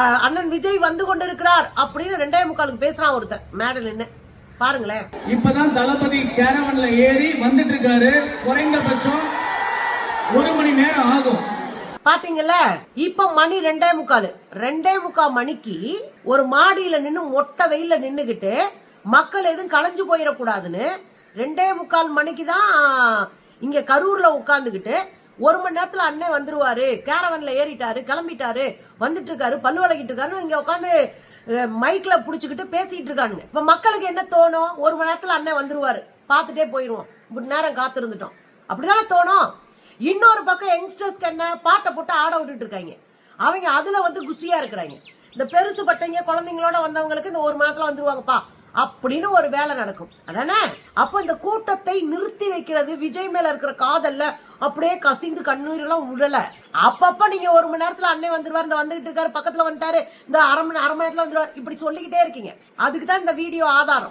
அண்ணன் விஜய் வந்து கொண்டிருக்கிறார் அப்படின்னு ரெண்டே முக்காலுக்கு பேசுறான் ஒருத்தன். மேடல் நின்னு. பாருங்களேன். இப்பதான் தளபதி கேரவன்ல ஏறி வந்துட்டு இருக்காரு குறைந்தபட்சம் ஒரு மணி நேரம் ஆகும். பாத்தீங்கல்ல இப்ப மணி ரெண்டே முக்கால். ரெண்டே முக்கா மணிக்கு ஒரு மாடியில நின்னு மொட்டை வெயில்ல நின்னுகிட்டு மக்கள் எதுவும் களைஞ்சு போயிடக்கூடாதுன்னு ரெண்டே முக்கால் மணிக்கு தான் இங்க கரூர்ல உட்கார்ந்துகிட்டு ஒரு மணி நேரத்துல அண்ணன் வந்துருவாரு. கேரவன்ல ஏறிட்டாரு கிளம்பிட்டாரு வந்துட்டு இருக்காரு பல்லு விளக்கிட்டு இருக்காரு இங்க உட்காந்து மைக்ல புடிச்சுக்கிட்டு பேசிட்டு இருக்கானுங்க. இப்ப மக்களுக்கு என்ன தோணும்? ஒரு மணி நேரத்துல அண்ணன் வந்துருவாரு. பார்த்துட்டே போயிருவோம். இப்படி நேரம் காத்திருந்துட்டோம். அப்படிதானே தோணும்? இன்னொரு பக்கம் யங்ஸ்டர்ஸ்க்கு என்ன? பாட்டை போட்டு ஆட விட்டுட்டு இருக்காங்க. அவங்க அதுல வந்து குசியா இருக்கிறாங்க. இந்த பெருசு பட்டவங்க குழந்தைங்களோட வந்தவங்களுக்கு இந்த ஒரு மணி நேரத்துல வந்துருவாங்கப்பா. அப்படின்னு ஒரு வேலை நடக்கும். அதானே? அப்போ இந்த கூட்டத்தை நிறு வைக்கிறது விஜய் மேல இருக்கிற காதல்ல அப்படியே கசிந்து கண்ணீரெல்லாம் உடல அப்பப்ப நீங்க ஒரு மணி நேரத்துல அண்ணன் வந்துருவாரு இந்த வந்துகிட்டு இருக்காரு பக்கத்துல வந்துட்டாரு இந்த அரை மணி அரை மணி நேரத்துல வந்துருவாரு இப்படி சொல்லிக்கிட்டே இருக்கீங்க. அதுக்கு தான் இந்த வீடியோ ஆதாரம்.